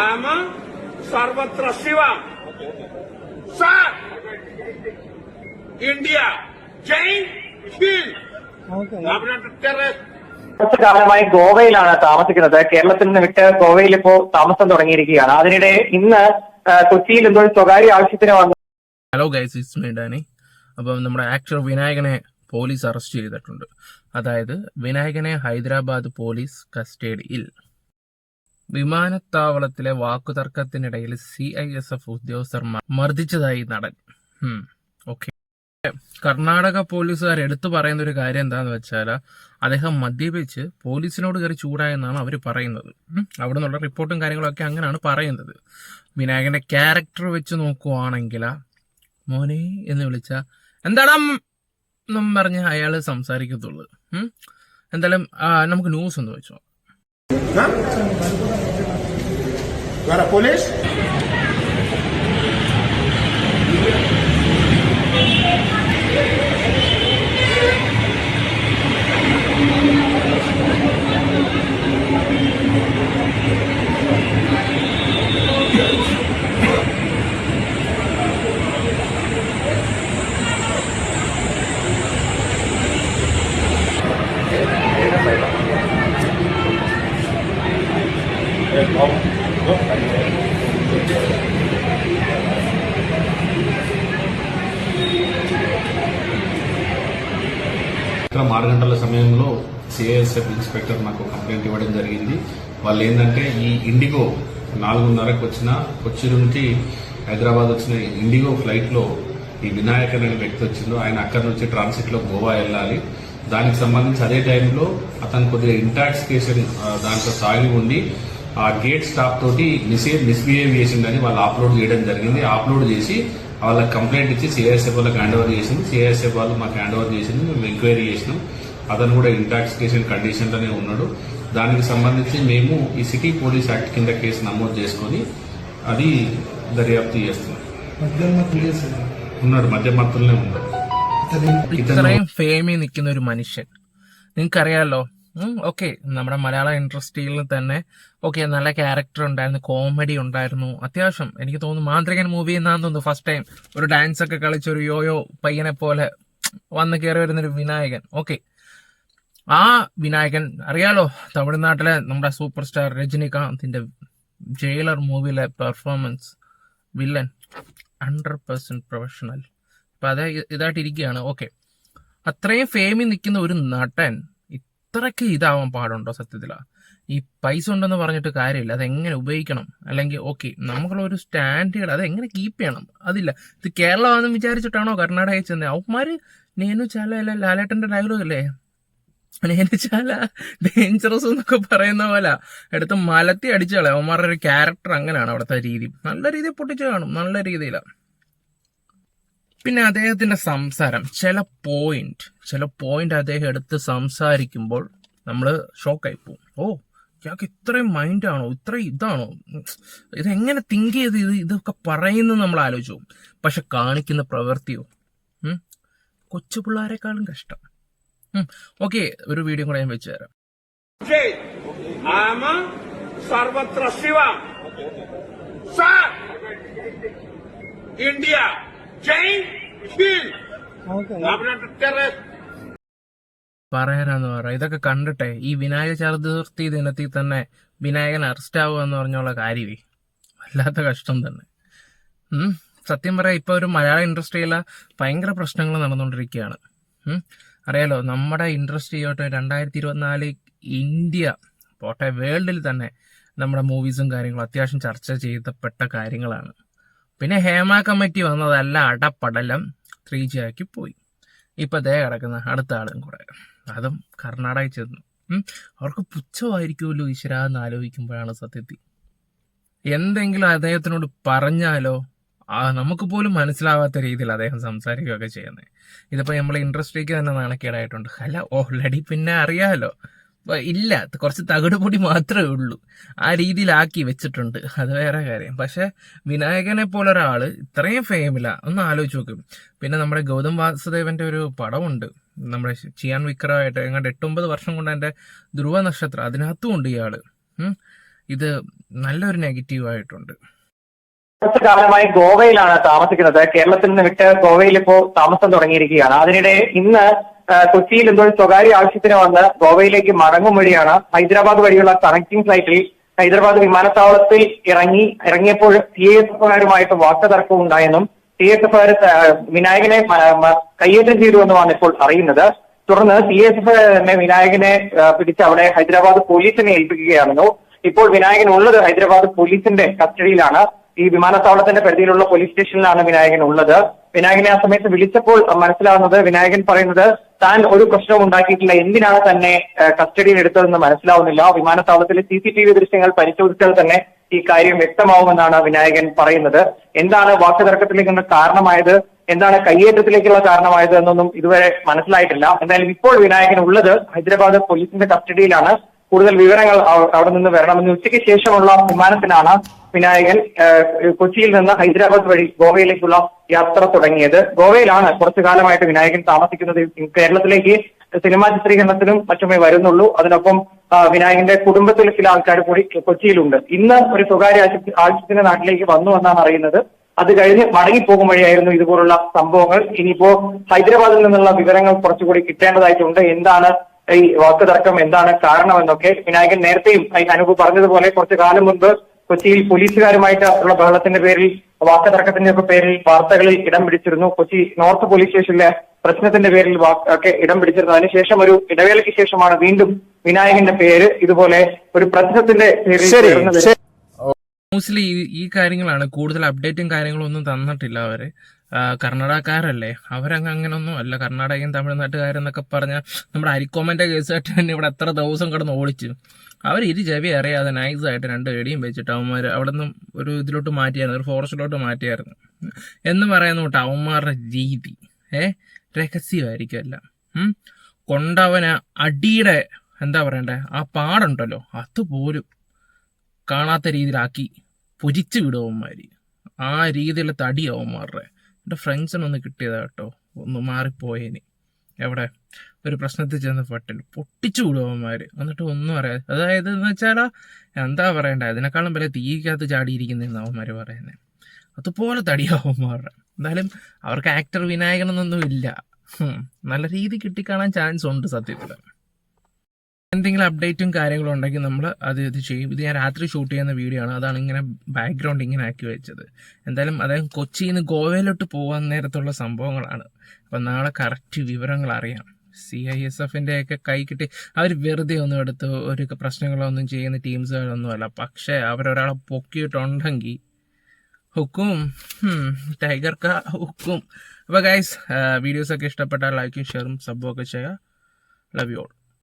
ആമ സർവത്ര Shiva. Sir. India. ജയ്. കുറച്ചു കാലമായി ഗോവയിലാണ് താമസിക്കുന്നത്. കേരളത്തിൽ നിന്ന് വിട്ട് ഗോവയിൽ ഇപ്പോ താമസം തുടങ്ങിയിരിക്കുകയാണ്. അതിനിടെ ഇന്ന് കൊച്ചിയിൽ എന്തോ സ്വകാര്യ ആവശ്യത്തിന് വന്നു hello guys it's me Danny അപ്പം നമ്മുടെ ആക്ടർ വിനായകനെ പോലീസ് അറസ്റ്റ് ചെയ്തിട്ടുണ്ട്. അതായത് വിനായകനെ ഹൈദരാബാദ് പോലീസ് കസ്റ്റഡിയിൽ വിമാനത്താവളത്തിലെ വാക്കുതർക്കത്തിനിടയിൽ സി ഐ എസ് എഫ് ഉദ്യോഗസ്ഥർ മർദ്ദിച്ചതായി നടൻ ഓക്കെ കർണാടക പോലീസുകാർ എടുത്തു പറയുന്ന ഒരു കാര്യം എന്താന്ന് വെച്ചാൽ അദ്ദേഹം മദ്യപിച്ച് പോലീസിനോട് കയറി ചൂടായെന്നാണ് അവർ പറയുന്നത്. അവിടെ നിന്നുള്ള റിപ്പോർട്ടും കാര്യങ്ങളൊക്കെ അങ്ങനെയാണ് പറയുന്നത് വിനായകന്റെ ക്യാരക്ടർ വെച്ച് നോക്കുവാണെങ്കിൽ മോനെ എന്ന് വിളിച്ച എന്താടാ എന്നും പറഞ്ഞ് അയാൾ സംസാരിക്കത്തുള്ളൂ. എന്തായാലും നമുക്ക് ന്യൂസ് ഒന്ന് വെച്ചോ Αγαπητοί συνάδελφοι, να. Δημιουργήσει సాయంత్రం ఆరు గంటల సమయంలో సిఐఎస్ఎఫ్ ఇన్స్పెక్టర్ నాకు కంప్లైంట్ ఇవ్వడం జరిగింది. వాళ్ళు ఏంటంటే ఈ ఇండిగో నాలుగున్నరకు వచ్చిన కొచ్చి నుంచి హైదరాబాద్ వచ్చిన ఇండిగో ఫ్లైట్లో ఈ వినాయక అనే వ్యక్తి వచ్చిందో ఆయన అక్కడి నుంచి ట్రాన్సిట్లో గోవా వెళ్ళాలి. దానికి సంబంధించి అదే టైంలో అతను కొద్దిగా ఇంటాక్సికేషన్ దాంట్లో తాగి ఉండి ఆ గేట్ స్టాప్ తోటి మిస్ఏ మిస్బిహేవ్ చేసిందని వాళ్ళు అప్లోడ్ చేయడం జరిగింది అప్లోడ్ చేసి వాళ్ళకి కంప్లైంట్ ఇచ్చి సిఐఎస్ఎఫ్ వాళ్ళకి హ్యాండ్ ఓవర్ చేసింది సిఐఎస్ఎఫ్ వాళ్ళు మాకు హ్యాండ్ ఓవర్ చేసింది మేము ఎంక్వైరీ చేసినాం అతను కూడా ఇంటాక్సికేషన్ కండిషన్ లోనే ఉన్నాడు దానికి సంబంధించి మేము ఈ సిటీ పోలీస్ యాక్ట్ కింద కేసు నమోదు చేసుకొని అది దర్యాప్తు చేస్తున్నాం ఉన్నాడు మధ్యమత్తులనే ఉన్నాడు ഇത്രയും ഫേമിൽ നിൽക്കുന്ന ഒരു മനുഷ്യൻ നിങ്ങൾക്കറിയാലോ ഓക്കെ നമ്മുടെ മലയാള ഇൻഡസ്ട്രിയിൽ തന്നെ ഓക്കെ നല്ല ക്യാരക്ടർ ഉണ്ടായിരുന്നു കോമഡി ഉണ്ടായിരുന്നു. അത്യാവശ്യം എനിക്ക് തോന്നുന്നു മാന്ത്രികൻ മൂവി എന്നാന്ന് തോന്നുന്നു ഫസ്റ്റ് ടൈം ഒരു ഡാൻസ് ഒക്കെ കളിച്ച ഒരു യോയോ പയ്യനെ പോലെ വന്ന് കയറി വരുന്നൊരു വിനായകൻ. ഓക്കെ ആ വിനായകൻ അറിയാലോ തമിഴ്നാട്ടിലെ നമ്മുടെ സൂപ്പർ സ്റ്റാർ രജനികാന്തിന്റെ ജയിലർ മൂവിയിലെ performance villain hundred percent professional അപ്പൊ അത് ഇതായിട്ടിരിക്കുകയാണ്. ഓക്കെ അത്രയും ഫേമിൽ നിൽക്കുന്ന ഒരു നടൻ ഇത്രയ്ക്ക് ഇതാവാൻ പാടുണ്ടോ സത്യത്തില? ഈ പൈസ ഉണ്ടെന്ന് പറഞ്ഞിട്ട് കാര്യമില്ല. അത് എങ്ങനെ ഉപയോഗിക്കണം? അല്ലെങ്കിൽ ഓക്കെ നമുക്കുള്ള ഒരു സ്റ്റാൻഡേർഡ് എങ്ങനെ കീപ്പ് ചെയ്യണം? അതില്ല. ഇത് കേരളമാണെന്ന് വിചാരിച്ചിട്ടാണോ കർണാടകയിൽ ചെന്നത് അവന്മാർ നേനു ചാല അല്ല ലാലേട്ടന്റെ ഡയലോഗ് അല്ലേ? നേനു ചാല ഡേഞ്ചറസ് എന്നൊക്കെ പറയുന്ന പോലെ. എടുത്ത് മലത്തി അടിച്ചാളെ അവന്മാരുടെ ഒരു ക്യാരക്ടർ അങ്ങനെയാണ് അവിടുത്തെ രീതി. നല്ല രീതിയിൽ പൊട്ടിച്ചു കാണും. നല്ല രീതിയിലാണ് പിന്നെ അദ്ദേഹത്തിന്റെ സംസാരം ചില പോയിന്റ് ചില പോയിന്റ് അദ്ദേഹം എടുത്ത് സംസാരിക്കുമ്പോൾ നമ്മൾ ഷോക്കായി പോകും ഓ ഇയാൾക്ക് ഇത്രയും മൈൻഡാണോ ഇത്രയും ഇതാണോ? ഇതെങ്ങനെ തിങ്ക് ചെയ്ത് ഇത് ഇതൊക്കെ പറയുന്നു നമ്മൾ ആലോചിച്ചു പോകും പക്ഷെ കാണിക്കുന്ന പ്രവൃത്തിയോ? കൊച്ചു പിള്ളേരെക്കാളും കഷ്ടം. ഓക്കെ ഒരു വീഡിയോ കൂടെ ഞാൻ വെച്ചു തരാം. സർവത്ര ശിവ. ഇന്ത്യ. പറയാനാന്ന് പറ ഇതൊക്കെ കണ്ടിട്ടെ ഈ വിനായക ചതുർത്ഥി ദിനത്തിൽ തന്നെ വിനായകൻ അറസ്റ്റ് ആവുക എന്ന് പറഞ്ഞുള്ള കാര്യമേ വല്ലാത്ത കഷ്ടം തന്നെ. സത്യം പറയാ ഇപ്പൊ ഒരു മലയാള ഇൻഡസ്ട്രിയിലെ ഭയങ്കര പ്രശ്നങ്ങൾ നടന്നുകൊണ്ടിരിക്കുകയാണ്. അറിയാലോ നമ്മുടെ ഇൻഡസ്ട്രിയോട്ട് രണ്ടായിരത്തി ഇരുപത്തിനാല് ഇന്ത്യ പോട്ടെ വേൾഡിൽ തന്നെ നമ്മുടെ മൂവീസും കാര്യങ്ങളും അത്യാവശ്യം ചർച്ച ചെയ്യപ്പെട്ട കാര്യങ്ങളാണ്. പിന്നെ ഹേമ കമ്മിറ്റി വന്നതല്ല അടപ്പടലം ത്രീ ജി ആക്കി പോയി. ഇപ്പം ദേ കിടക്കുന്ന അടുത്ത ആളും കൂടെ. അതും കർണാടകയിൽ ചെന്നു. അവർക്ക് പുച്ഛമായിരിക്കുമല്ലോ ഈശ്വര എന്ന് ആലോചിക്കുമ്പോഴാണ് സത്യത്തിൽ എന്തെങ്കിലും അദ്ദേഹത്തിനോട് പറഞ്ഞാലോ? ആ നമുക്ക് പോലും മനസ്സിലാവാത്ത രീതിയിൽ അദ്ദേഹം സംസാരിക്കുകയൊക്കെ ചെയ്യുന്നത് ഇതിപ്പോൾ നമ്മൾ ഇൻഡസ്ട്രിക്ക് തന്നെ നാണക്കേടായിട്ടുണ്ട്. അല്ല ഓൾറെഡി പിന്നെ ഇപ്പൊ ഇല്ല. കുറച്ച് തകിടുപൊടി മാത്രമേ ഉള്ളൂ. ആ രീതിയിലാക്കി വെച്ചിട്ടുണ്ട്. അത് വേറെ കാര്യം. പക്ഷെ വിനായകനെ പോലെ ഒരാൾ ഇത്രയും ഫെയിമില്ല ഒന്ന് ആലോചിച്ച് നോക്കും. പിന്നെ നമ്മുടെ ഗൗതം വാസുദേവന്റെ ഒരു പടമുണ്ട്. നമ്മുടെ ചിയാൻ വിക്രമായിട്ട് എങ്ങാണ്ട് എട്ടൊമ്പത് വർഷം കൊണ്ട് എന്റെ ധ്രുവ നക്ഷത്രം അതിനകത്തും ഉണ്ട് ഇയാൾ. ഇത് നല്ലൊരു നെഗറ്റീവ് ആയിട്ടുണ്ട്. കുറച്ച് കാലമായി ഗോവയിലാണ് താമസിക്കുന്നത്. കേരളത്തിൽ നിന്ന് വിട്ട് ഗോവയിൽ ഇപ്പോ താമസം തുടങ്ങിയിരിക്കുകയാണ്. അതിനിടെ ഇന്ന് കൊച്ചിയിൽ എന്തോ സ്വകാര്യ ആവശ്യത്തിന് വന്ന് ഗോവയിലേക്ക് മടങ്ങും വഴിയാണ് ഹൈദരാബാദ് വഴിയുള്ള കണക്ടിംഗ് ഫ്ലൈറ്റിൽ ഹൈദരാബാദ് വിമാനത്താവളത്തിൽ ഇറങ്ങി ഇറങ്ങിയപ്പോൾ സി എസ് എഫുകാരുമായിട്ട് വാക്കുതർക്കം ഉണ്ടായെന്നും സി എസ് എഫുകാർ വിനായകനെ കയ്യേറ്റം ചെയ്തു എന്നുമാണ് ഇപ്പോൾ അറിയുന്നത്. തുടർന്ന് സി എസ് എഫ് തന്നെ വിനായകനെ പിടിച്ച് അവിടെ ഹൈദരാബാദ് പോലീസിനെ ഏൽപ്പിക്കുകയാണെന്നു ഇപ്പോൾ വിനായകൻ ഉള്ളത് ഹൈദരാബാദ് പോലീസിന്റെ കസ്റ്റഡിയിലാണ്. ഈ വിമാനത്താവളത്തിന്റെ പരിധിയിലുള്ള പോലീസ് സ്റ്റേഷനിലാണ് വിനായകൻ ഉള്ളത്. വിനായകനെ ആ സമയത്ത് വിളിച്ചപ്പോൾ മനസ്സിലാവുന്നത് വിനായകൻ പറയുന്നത് താൻ ഒരു പ്രശ്നവും ഉണ്ടാക്കിയിട്ടില്ല. എന്തിനാണ് തന്നെ കസ്റ്റഡിയിൽ എടുത്തതെന്ന് മനസ്സിലാവുന്നില്ല. വിമാനത്താവളത്തിലെ സി സി ടി വി ദൃശ്യങ്ങൾ പരിശോധിച്ചാൽ തന്നെ ഈ കാര്യം വ്യക്തമാവുമെന്നാണ് വിനായകൻ പറയുന്നത്. എന്താണ് വാക്കുതർക്കത്തിലേക്ക് കാരണമായത്? എന്താണ് കയ്യേറ്റത്തിലേക്കുള്ള കാരണമായത് എന്നൊന്നും ഇതുവരെ മനസ്സിലായിട്ടില്ല. എന്തായാലും ഇപ്പോൾ വിനായകൻ ഉള്ളത് ഹൈദരാബാദ് പോലീസിന്റെ കസ്റ്റഡിയിലാണ്. കൂടുതൽ വിവരങ്ങൾ അവ- അവിടെ നിന്ന് വരണമെന്ന് ഉച്ചയ്ക്ക് ശേഷമുള്ള വിമാനത്തിനാണ് വിനായകൻ കൊച്ചിയിൽ നിന്ന് ഹൈദരാബാദ് വഴി ഗോവയിലേക്കുള്ള യാത്ര തുടങ്ങിയത്. ഗോവയിലാണ് കുറച്ചു കാലമായിട്ട് വിനായകൻ താമസിക്കുന്നത്. കേരളത്തിലേക്ക് സിനിമാ ചിത്രീകരണത്തിനും മറ്റുമേ വരുന്നുള്ളൂ. അതിനൊപ്പം വിനായകന്റെ കുടുംബത്തിൽ ചില ആൾക്കാർ കൂടി കൊച്ചിയിലുണ്ട്. ഇന്ന് ഒരു സ്വകാര്യ ആശുപത്രി ആവശ്യത്തിന് നാട്ടിലേക്ക് വന്നു എന്നാണ് അറിയുന്നത്. അത് കഴിഞ്ഞ് മടങ്ങിപ്പോകും വഴിയായിരുന്നു ഇതുപോലുള്ള സംഭവങ്ങൾ. ഇനിയിപ്പോ ഹൈദരാബാദിൽ നിന്നുള്ള വിവരങ്ങൾ കുറച്ചുകൂടി കിട്ടേണ്ടതായിട്ടുണ്ട്. എന്താണ് ഈ വാക്കുതർക്കം എന്താണ് കാരണമെന്നൊക്കെ വിനായകൻ നേരത്തെയും അനുഭവം പറഞ്ഞതുപോലെ കുറച്ചു കാലം മുൻപ് കൊച്ചിയിൽ പോലീസുകാരുമായിട്ടുള്ള ബഹളത്തിന്റെ പേരിൽ വാക്കുതർക്കത്തിന്റെ ഒക്കെ പേരിൽ വാർത്തകളിൽ ഇടം പിടിച്ചിരുന്നു. കൊച്ചി നോർത്ത് പോലീസ് സ്റ്റേഷനിലെ പ്രശ്നത്തിന്റെ പേരിൽ ഒക്കെ ഇടം പിടിച്ചിരുന്നു. അതിനുശേഷം ഒരു ഇടവേളയ്ക്ക് ശേഷമാണ് വീണ്ടും വിനായകന്റെ പേര് ഇതുപോലെ ഒരു പ്രശ്നത്തിന്റെ പേരിൽ ന്യൂസിൽ. മോസ്റ്റ്ലി ഈ കാര്യങ്ങളാണ്. കൂടുതൽ അപ്ഡേറ്റും കാര്യങ്ങളും ഒന്നും തന്നിട്ടില്ല അവർ. കർണാടകക്കാരല്ലേ? അവരങ്ങ് അങ്ങനൊന്നും അല്ല. കർണാടകയും തമിഴ്നാട്ടുകാരെന്നൊക്കെ പറഞ്ഞാൽ നമ്മുടെ അരിക്കോമന്റെ കേസായിട്ട് തന്നെ ഇവിടെ എത്ര ദിവസം കിടന്ന് ഓടിച്ചു അവർ ഇരു ചെവി അറിയാതെ നൈസായിട്ട് രണ്ട് എടിയും വെച്ചിട്ട് അവന്മാർ അവിടെ നിന്നും ഒരു ഇതിലോട്ട് മാറ്റിയായിരുന്നു. ഒരു ഫോറസ്റ്റിലോട്ട് മാറ്റിയായിരുന്നു. എന്ന് പറയുന്ന അവന്മാരുടെ രീതി ഏ? രഹസ്യമായിരിക്കും എല്ലാം. കൊണ്ടവന് അടിയുടെ എന്താ പറയണ്ടേ? ആ പാടുണ്ടല്ലോ. അതുപോലും കാണാത്ത രീതിയിലാക്കി പൊരിച്ചു വിടും അവന്മാർ ആ രീതിയിലുള്ള തടി അവന്മാരുടെ. എന്റെ ഫ്രണ്ട്സിനൊന്ന് കിട്ടിയതാ കേട്ടോ ഒന്ന് മാറിപ്പോയേന് എവിടെ? ഒരു പ്രശ്നത്തിൽ ചെന്ന് പെട്ടിൽ പൊട്ടിച്ചു വിടുവന്മാർ എന്നിട്ട് ഒന്നും അറിയാതെ. അതായത് എന്ന് വെച്ചാൽ എന്താ പറയണ്ടേ? അതിനേക്കാളും വലിയ തീക്കകത്ത് ചാടിയിരിക്കുന്നതെന്ന് അവന്മാർ പറയുന്നത് അതുപോലെ തടിയാവന്മാരുടെ എന്തായാലും അവർക്ക് ആക്ടർ വിനായകനൊന്നും ഇല്ല. നല്ല രീതി കിട്ടിക്കാണാൻ ചാൻസ് ഉണ്ട് സത്യത്തിൽ. എന്തെങ്കിലും അപ്ഡേറ്റും കാര്യങ്ങളും ഉണ്ടെങ്കിൽ നമ്മൾ അത് ഇത് ചെയ്യും. ഇത് ഞാൻ രാത്രി ഷൂട്ട് ചെയ്യുന്ന വീഡിയോ ആണ്. അതാണ് ഇങ്ങനെ ബാക്ക്ഗ്രൗണ്ട് ഇങ്ങനെ ആക്കി വെച്ചത്. എന്തായാലും അദ്ദേഹം കൊച്ചിയിൽ നിന്ന് ഗോവയിലോട്ട് പോകാൻ നേരത്തുള്ള സംഭവങ്ങളാണ്. അപ്പം നാളെ കറക്റ്റ് വിവരങ്ങൾ അറിയാം. സി ഐ എസ് എഫിന്റെ ഒക്കെ കൈ കിട്ടി. അവർ വെറുതെ ഒന്നും എടുത്ത് ഒരു പ്രശ്നങ്ങളൊന്നും ചെയ്യുന്ന ടീംസുകളൊന്നും അല്ല. പക്ഷേ അവരൊരാളെ പൊക്കിയിട്ടുണ്ടെങ്കിൽ ഹുക്കും ടൈഗർ കാ ഹുക്കും. അപ്പോൾ ഗൈസ് വീഡിയോസൊക്കെ ഇഷ്ടപ്പെട്ടാൽ ലൈക്കും ഷെയറും സബ്ബും ഒക്കെ ചെയ്യുക. Love you all